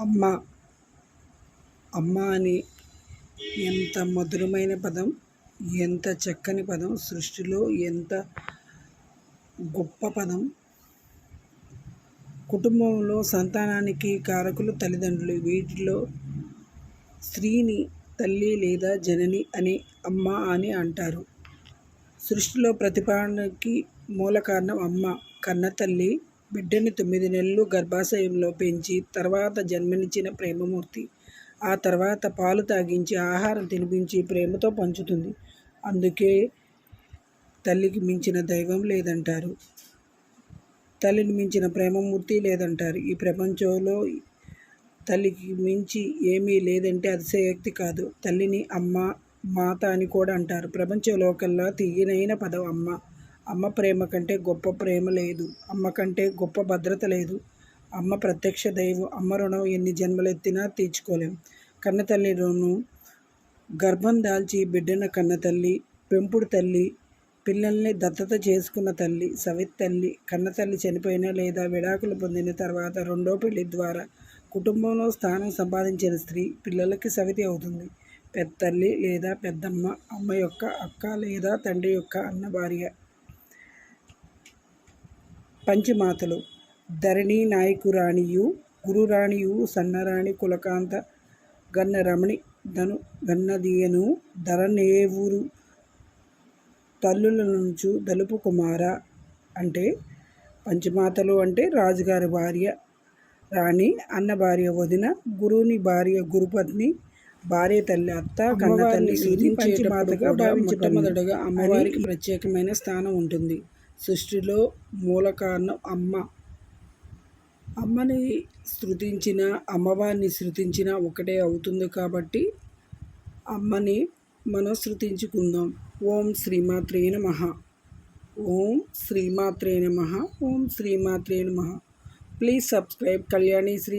అమ్మ. అమ్మ అని ఎంత మధురమైన పదం ఎంత చక్కని పదం సృష్టిలో ఎంత గొప్ప పదం. కుటుంబంలో సంతానానికి కారకులు తల్లిదండ్రులు. వీటిలో స్త్రీని తల్లి లేదా జనని అని అమ్మ అని అంటారు. సృష్టిలో ప్రతిపాదనకి మూల కారణం అమ్మ కన్న తల్లి బిడ్డని తొమ్మిది నెలలు గర్భాశయంలో పెంచి తర్వాత జన్మనిచ్చిన ప్రేమమూర్తి. ఆ తర్వాత పాలు తాగించి ఆహారం తినిపించి ప్రేమతో పంచుతుంది. అందుకే తల్లికి మించిన దైవం లేదంటారు. తల్లిని మించిన ప్రేమమూర్తి లేదంటారు. ఈ ప్రపంచంలో తల్లికి మించి ఏమీ లేదంటే అతిశయోక్తి కాదు. తల్లిని అమ్మ మాత అని కూడా అంటారు. ప్రపంచంలో కల్లా తీయనైన పదం అమ్మ. అమ్మ ప్రేమ కంటే గొప్ప ప్రేమ లేదు. అమ్మ కంటే గొప్ప భద్రత లేదు. అమ్మ ప్రత్యక్ష దైవం. అమ్మ రుణం ఎన్ని జన్మలెత్తినా తీర్చుకోలేం. కన్న తల్లి రుణం గర్భం దాల్చి బిడ్డన కన్న తల్లి పెంపుడు తల్లి పిల్లల్ని దత్తత చేసుకున్న తల్లి సవిత్ తల్లి కన్న తల్లి చనిపోయిన లేదా విడాకులు పొందిన తర్వాత రెండో పెళ్ళి ద్వారా కుటుంబంలో స్థానం సంపాదించిన స్త్రీ పిల్లలకి సవితి అవుతుంది. పెద్ద తల్లి లేదా పెద్దమ్మ అమ్మ యొక్క అక్క లేదా తండ్రి యొక్క అన్న భార్య పంచమాతలు. ధరణి నాయకురాణియు గురురాణియు సన్నరాణి కులకాంత గన్న రమణి ధను గన్నదియను ధరనేవురు తల్లుల నుంచి దలుపు కుమార అంటే పంచమాతలు అంటే రాజుగారి భార్య రాణి అన్న భార్య వదిన గురువుని భార్య గురుపత్ని భార్య తల్లి అత్త కన్న తల్లి ఇది పంచమాతగా మొట్టమొదటగా అమ్మవారికి ప్రత్యేకమైన స్థానం ఉంటుంది. సృష్టిలో మూల కారణం అమ్మ. అమ్మని శృతించిన అమ్మవారిని శృతించిన ఒకటే అవుతుంది కాబట్టి అమ్మని మనం శృతించుకుందాం ఓం శ్రీమాత్రే నమ. ఓం శ్రీమాత్రే నమ. ఓం శ్రీమాత్రే నమ. Please subscribe. కళ్యాణి శ్రీ